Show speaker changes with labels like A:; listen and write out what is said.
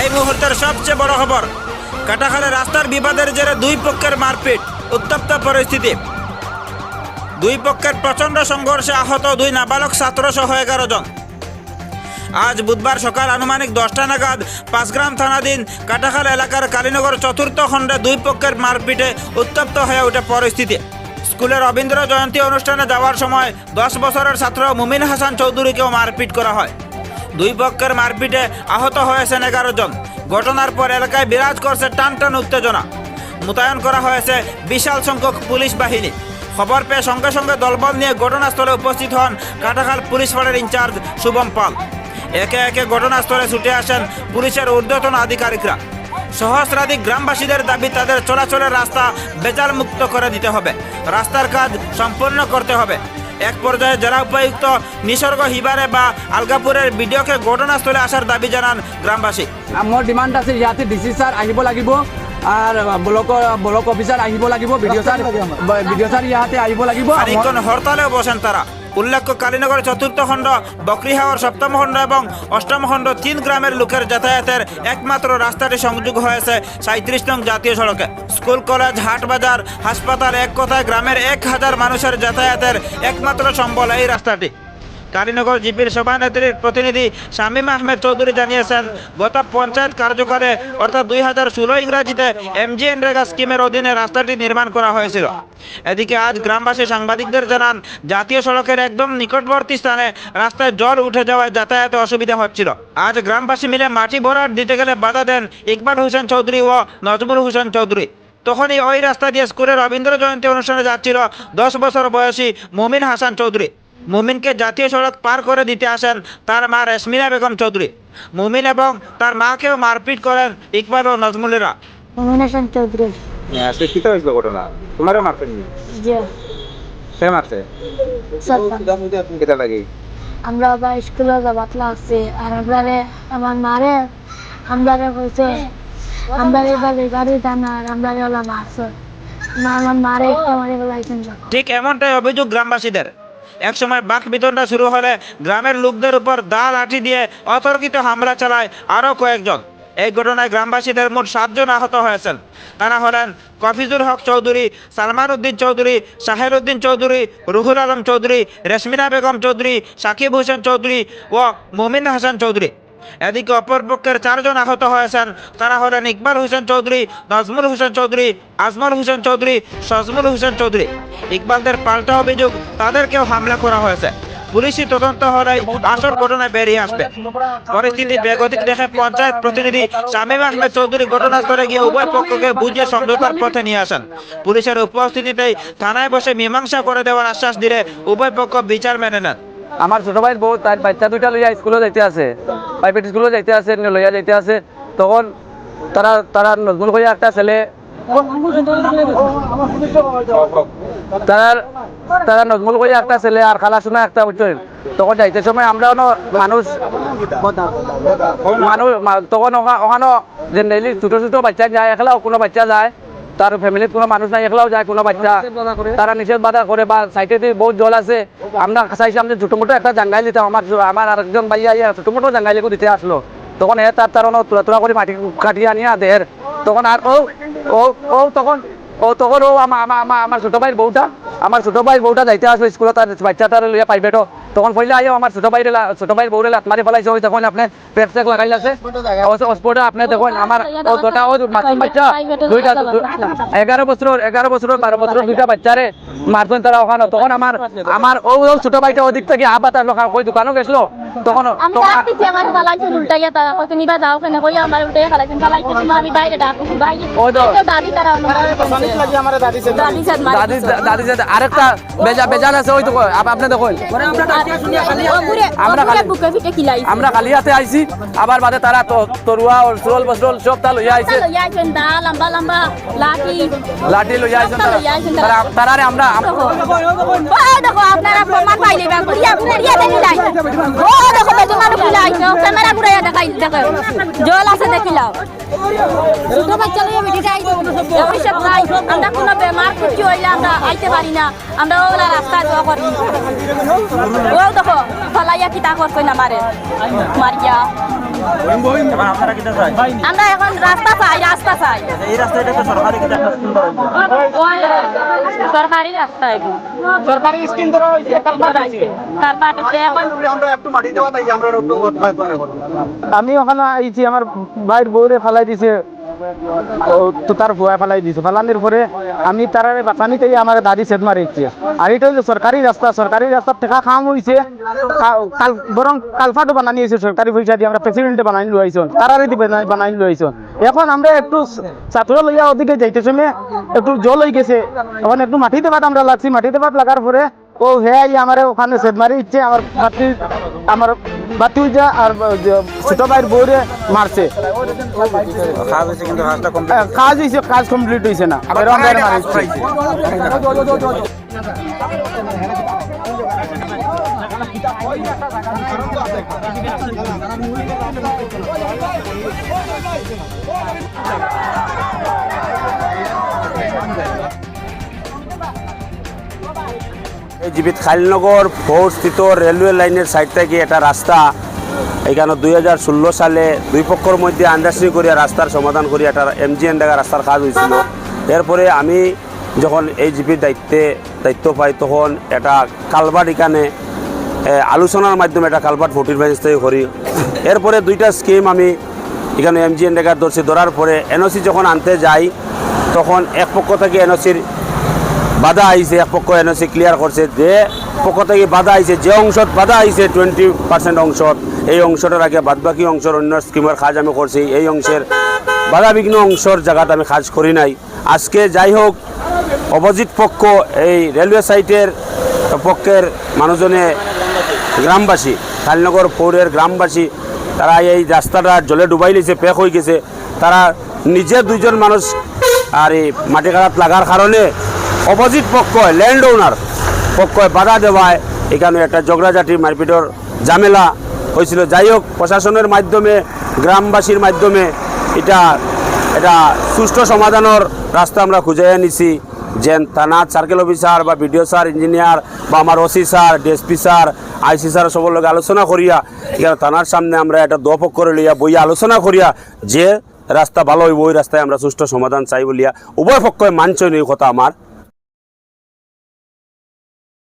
A: এই মুহূর্তের সবচেয়ে বড় খবর কাটাখালে রাস্তার বিবাদের জেরে দুই পক্ষের মারপিট, উত্তপ্ত পরিস্থিতি। দুই পক্ষের প্রচণ্ড সংঘর্ষে আহত দুই নাবালক ছাত্র সহ এগারো জন। আজ বুধবার সকাল আনুমানিক দশটা নাগাদ পাঁচগ্রাম থানাধীন কাটাখাল এলাকার কালীনগর চতুর্থ খণ্ডে দুই পক্ষের মারপিটে উত্তপ্ত হয়ে ওঠে পরিস্থিতি। স্কুলের রবীন্দ্র জয়ন্তী অনুষ্ঠানে যাওয়ার সময় দশ বছরের ছাত্র মুমিন হাসান চৌধুরীকেও মারপিট করা হয়। দুই পক্ষের মারপিটে আহত হয়েছেন এগারো জন ঘটনার পর এলাকায় বিরাজ করছে টান টান উত্তেজনা। মোতায়েন করা হয়েছে বিশাল সংখ্যক পুলিশ বাহিনী। খবর পেয়ে সঙ্গে সঙ্গে দলবল নিয়ে ঘটনাস্থলে উপস্থিত হন কাটাখাল পুলিশ ফাঁড়ের ইনচার্জ শুভম পাল। একে একে ঘটনাস্থলে ছুটে আসেন পুলিশের ঊর্ধ্বতন আধিকারিকরা। সহস্রাধিক গ্রামবাসীদের দাবি, তাদের চলাচলের রাস্তা বেজাল মুক্ত করে দিতে হবে। রাস্তার কাজ সম্পূর্ণ করতে হবে। এক পর্যায়ে জেলা উপায়ুক্ত নিসর্গ হিবারে বা আলগাপুরের বিডিওকে ঘটনাস্থলে আসার দাবি জানান গ্রামবাসী।
B: মোৰ ডিমাণ্ড আছে ইয়াতে ডি চি ছাৰ আহিব লাগিব আর ব্লক ব্লক অফিসার আহিব লাগিব বিডিও স্যার বিডিও স্যার ইয়াতে আহিব লাগিব।
A: হরতালেও বসেন তারা। উল্লেখ্য, কালীনগর চতুর্থ খণ্ড, বকরিহাওয়ার সপ্তম খণ্ড এবং অষ্টম খণ্ড তিন গ্রামের লোকের যাতায়াতের একমাত্র রাস্তাটি সংযোগ হয়েছে সাঁত্রিশ নং জাতীয় সড়কে। স্কুল, কলেজ, হাট বাজার, হাসপাতাল এক কথায় গ্রামের এক হাজার মানুষের যাতায়াতের একমাত্র সম্বল এই রাস্তাটি। কালীনগর জিপির সভানেত্রীর প্রতিনিধি শামীম আহমেদ চৌধুরী জানিয়েছেন গত পঞ্চায়েত কার্যকরে, অর্থাৎ দুই হাজার ষোলো ইংরাজিতে এমজি এনরেগা স্কিমের অধীনে রাস্তাটি নির্মাণ করা হয়েছিল। এদিকে আজ গ্রামবাসী সাংবাদিকদের জানান, জাতীয় সড়কের একদম নিকটবর্তী স্থানে রাস্তায় জল উঠে যাওয়ায় যাতায়াতে অসুবিধা হচ্ছিল। আজ গ্রামবাসী মিলে মাটি ভরাট দিতে গেলে বাধা দেন ইকবাল হোসেন চৌধুরী ও নজমুল হোসেন চৌধুরী। তখনই ওই রাস্তা দিয়ে স্কুলের রবীন্দ্র জয়ন্তী অনুষ্ঠানে যাচ্ছিল দশ বছর বয়সী মুমিন হাসান চৌধুরী। মুমিনকে জাতীয় সড়ক পার করে দিতে আসেন তার মা রেশমিনা বেগম চৌধুরী। মুমিন এবং তার মাকেও মারপিট করেন ইকবাল ও নজমুলেরা।
C: মোমিন হাসান চৌধুরী।
D: আজকে কি হয়েছিল ঘটনা? তোমারও মারছেন নি? সে মারছে? কেটা লাগে?
C: আমরা আবার স্কুলে যাবাত লাগছে আর আমরারে আমার মারে আমরারে কইছে আমরা এবার এবারে জানার আমরারে ওলা মারছে। আমার মারে একটা মারে
A: ঠিক এমনটাই অভিযোগ গ্রামবাসীদের। একসময় বাক বিতণ্ডা শুরু হলে গ্রামের লোকদের উপর দা লাঠি দিয়ে অতর্কিত হামলা চালায় আরও কয়েকজন। এই ঘটনায় গ্রামবাসীদের মোট সাতজন আহত হয়েছেন। তারা হলেন কফিজুল হক চৌধুরী, সালমান উদ্দিন চৌধুরী, শাহের উদ্দিন চৌধুরী, রুহুল আলম চৌধুরী, রেশমিনা বেগম চৌধুরী, সাকিব হোসেন চৌধুরী ও মুমিন হাসান চৌধুরী। এদিকে অপরপক্ষের চারজন আহত হয়েছেন। তারা হলেন ইকবাল হোসেন চৌধুরী, নজমুল হোসেন চৌধুরী, আজমল হোসেন চৌধুরী, সজমুল হোসেন চৌধুরী। ইকবালদের পাল্টা অভিযোগ, তাদেরকেও হামলা করা হয়েছে। পুলিশি তদন্ত হলে আসল ঘটনায় বেরিয়ে আসবে। পরিস্থিতি বেগতিক দেখে পঞ্চায়েত প্রতিনিধি শামীম আহমেদ চৌধুরী ঘটনাস্থলে গিয়ে উভয় পক্ষকে বুঝিয়ে সমঝোতার পথে নিয়ে আসেন। পুলিশের উপস্থিতিতেই থানায় বসে মীমাংসা করে দেওয়ার আশ্বাস দিলে উভয় পক্ষ বিচার মেনে নেন।
B: আমাৰ ছোট ভাইৰ বহুত তার বাচ্চা দুইটা লইয়া স্কুলে যাইতে আছে। প্রাইভেট স্কুলে যাইতে আছে লইয়া যাইতে আছে, তখন তারা তারা নজমুল কইয়া একটা ছেলে তার, তারা নজমুল কইয়া একটা ছেলে আর খালা শোনা একটা বুঝছেন তখন যাইতে সময় আমরা মানুষ মানুষ তখন ওখা- ওখানো জেনারেলি ছোট ছোট বাচ্চা যায় একলাও কোনো বাচ্চা যায় তার ফ্যামিলির কোনো মানুষ নাই একলাও যায় কোনো বাচ্চা। তারা নিষেধ বাধা করে বা সাইটে বহুত জল আছে। আমরা চাইছিলাম যে ছোটো মোটো একটা জাঙ্গাই দিতাম আমার আমার আরেকজন ভাইয়া ইয়া ছোটো মোটো জাঙ্গাই দিতে আসলো। তখন এ তার তার তোলা তোলা করে মাটি কাটিয়ে আনিয়া দেহের তখন আর ও ও ও তখন ও তখন ও আমার আমার ছোট ভাইয়ের বউটা আমার ছোট ভাই বউটা যাইতে আসবে স্কুলে তার বাচ্চাটা লইয়া প্রাইভেটও তখন পড়লে আইও, আমার ছোট ভাইরে ছোট ভাই বউরে লাত মারি ফেলাইছে, ওই তখন আপনি পেট চেক লাগাই আছে। হসপিটালে আপনি দেখুন, আমার ও দুটা ও মাসুম বাচ্চা, দুইটা এগারো বছর এগারো বছর বারো বছর দুইটা বাচ্চারে মারছেন তারা ওখানে। তখন আমার আমার ও ছোট ভাইটা ওদিক থেকে আবার তার লোক, ওই দোকানও গেছিল। তখন
E: আমি ডাকতেছি আমার ফালাইছে উল্টাইয়া তারা কত নিবা যাও কেন? কই আমার তুমি আমি বাইরে ডাকতেছি বাইরে
B: ওই তো।
E: দাদি তারা আমার দাদি সাথ
B: দাদি দাদি আরেকটা বেজা বেজান আছে ওই তো আপনি দেখুন আমরা খালি- আমরা খালি হাতে আইছি। আবার বাদে তারা তো- তরুয়া ওসরোল বসরোল সব তা লইয়া আইছে।
E: লইয়া আইছেন দা লম্বা লম্বা লাঠি।
B: লাঠি লইয়া আইছেন
E: সবটা তারা।
B: তারা আমরা
E: ও দেখো আপনারা প্রমাণ পাইলে বা করিয়া করিয়া দেখি যাই। ও দেখো মানুষ খুলে আইছো ক্যামেরা ঘুরাইয়া দেখাই দেখো জল আছে দেখিলাও। ছোট বাচ্চা লইয়া নাই আমরা কোনো বেমার কিছু হইলে আমরা আইতে পারি না। আমরা ওলা রাস্তা যাওয়া করি। ও দেখো ফলাইয়া কিতা করছে না মারে? মারিয়া
A: এখন
E: আমরা এখন রাস্তা চাই রাস্তা চাই।
A: এই রাস্তাটা সরকারি
E: সরকারি রাস্তা এগুলো
F: সরকারি স্কিম ধরো
E: তারপরে এখন।
F: আমি ওখানে আইছি আমার ভাইয়ের বউরে ফালাই দিছে। ও, তো তার ভুয়া ফালাই দিছে। ফালানোর পরে আমি তারারে বাঁচানিতে আমার দাদি সেদ মারিছে আর এটা হচ্ছে সরকারি রাস্তা সরকারি রাস্তা টেকা খাম হয়েছে কাল বরং কালফাটো বানানি হয়েছে সরকারি পয়সা দিয়ে আমরা প্রেসিডেন্টে বানাই লইছন তারারে দি বানাই- লইছন এখন আমরা একটু ছাত্র লইয়া ওদিকে যাইতে সময় একটু জল হয়ে গেছে। এখন একটু মাটিতে বাদ আমরা লাগছি। মাটিতে বাদ লাগার পরে, ও, হে আমার ওখানে সেদ মারি। ইচ্ছে আমার বাতি আমার বাতি যা আর ছোট ভাইয়ের বউরে মারছে। আহ, কাজ হয়েছে কাজ কমপ্লিট হয়েছে না। এরকম মারিছে।
G: জীবিত খালিনগর স্থিত রেলওয়ে লাইনের সাইড থেকে একটা রাস্তা। এখানে দুই হাজার ষোলো সালে দুই পক্ষর মধ্যে আন্ডারস্ট্যান্ডিং করিয়া রাস্তার সমাধান করিয়া একটা এমজিএন ডাকা রাস্তার কাজ হয়েছিল। এরপরে আমি যখন এই জিপির দায়িত্বে দায়িত্ব পাই, তখন একটা কালভার্ট এখানে আলোচনার মাধ্যমে একটা কালভার্ট ফোর্টির ব্যবস্থা করি। এরপরে দুইটা স্কিম আমি এখানে এমজিএন ডাকার ধরছি। ধরার পরে এনওসি যখন আনতে যাই, তখন এক পক্ষ থেকে এনওসির বাধা আইছে, এক পক্ষ এনওসি ক্লিয়ার করছে যে পক্ষ থেকে বাধা আইছে, যে অংশত বাধা আইছে টোয়েন্টি পার্সেন্ট অংশত, এই অংশটার আগে বাদ বাদবাকি অংশের অন্য স্কিমের কাজ আমি করছি, এই অংশের বাধাবিঘ্ন অংশর জায়গাতে আমি কাজ করি নাই। আজকে যাই হোক অপোজিট পক্ষ, এই রেলওয়ে সাইটের পক্ষের মানুষজনে গ্রামবাসী খালনগর পৌরের গ্রামবাসী, তারা এই রাস্তাটা জলে ডুবাই লিছে, পেক হয়ে গেছে। তারা নিজে দুইজন মানুষ, আর এই মাটি কাটাত লাগার কারণে অপোজিট পক্ষ ল্যান্ড ওনার। পক্ষ বাধা দেওয়ায় এখানে একটা ঝগড়াঝাটি মারপিটর ঝামেলা হয়েছিল। যাই হোক, প্রশাসনের মাধ্যমে, গ্রামবাসীর মাধ্যমে এটা এটা সুষ্ঠু সমাধানের রাস্তা আমরা খুঁজে নিছি যেন থানা সার্কেল অফিসার বা বিডিও স্যার, ইঞ্জিনিয়ার বা আমার OC sir, DSP sir, IC sir সবার লগে আলোচনা করিয়া এখানে থানার সামনে আমরা একটা দোপক করে লইয়া বইয়া আলোচনা করিয়া যে রাস্তা ভালো হইব, ওই রাস্তায় আমরা সুষ্ঠু সমাধান চাই বলিয়া উভয় পক্ষই মানছে এই কথা আমার।